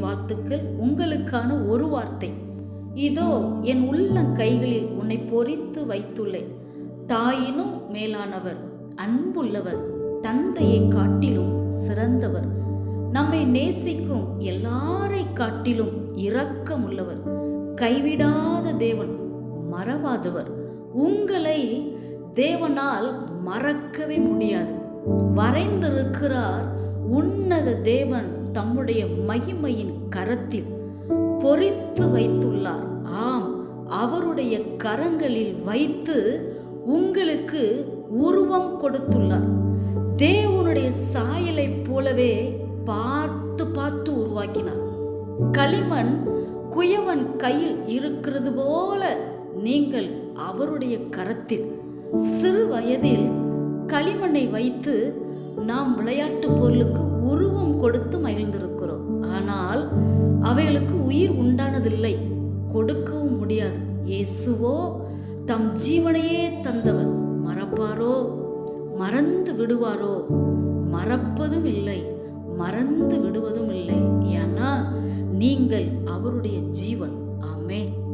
வாழ்த்துக்கள். உங்களுக்கான ஒரு வார்த்தை. இதோ என் உள்ள கைகளில் உன்னை பொறித்து வைத்துள்ளேன். தாயினும் மேலானவர் அன்புள்ளவர் தந்தையை காட்டிலும் சிறந்தவர். நம்மை நேசிக்கும் எல்லாரை காட்டிலும் இரக்கமுள்ளவர். கைவிடாத தேவன் மறவாதவர். உங்களை தேவனால் மறக்கவே முடியாது. வரைந்திருக்கிறார் உன்னத தேவன் தம்முடைய மகிமையின் கரத்தில் பொறித்து வைத்துள்ளார். ஆம் அவருடைய கரங்களில் வைத்து உங்களுக்கு உருவம் கொடுத்துள்ளார். தேவனுடைய சாயலைப் போலவே பார்த்து பார்த்து உருவாக்கினார். களிமண் குயவன் கையில் இருக்கிறது போல நீங்கள் அவருடைய கரத்தில் சிறு வயதில் களிமண்ணை வைத்து நாம் விளையாட்டு பொருளுக்கு உருவம் கொடுத்து மகிழ்ந்திருக்கிறோம். ஆனால் அவைகளுக்கு உயிர் உண்டானதில்லை. கொடுக்கவும் முடியாது. இயேசுவோ தம் ஜீவனையே தந்தவர். மறப்பாரோ? மறந்து விடுவாரோ? மறப்பதும் இல்லை. மறந்து விடுவதும் இல்லை. ஏன்னா நீங்கள் அவருடைய ஜீவன். ஆமென்.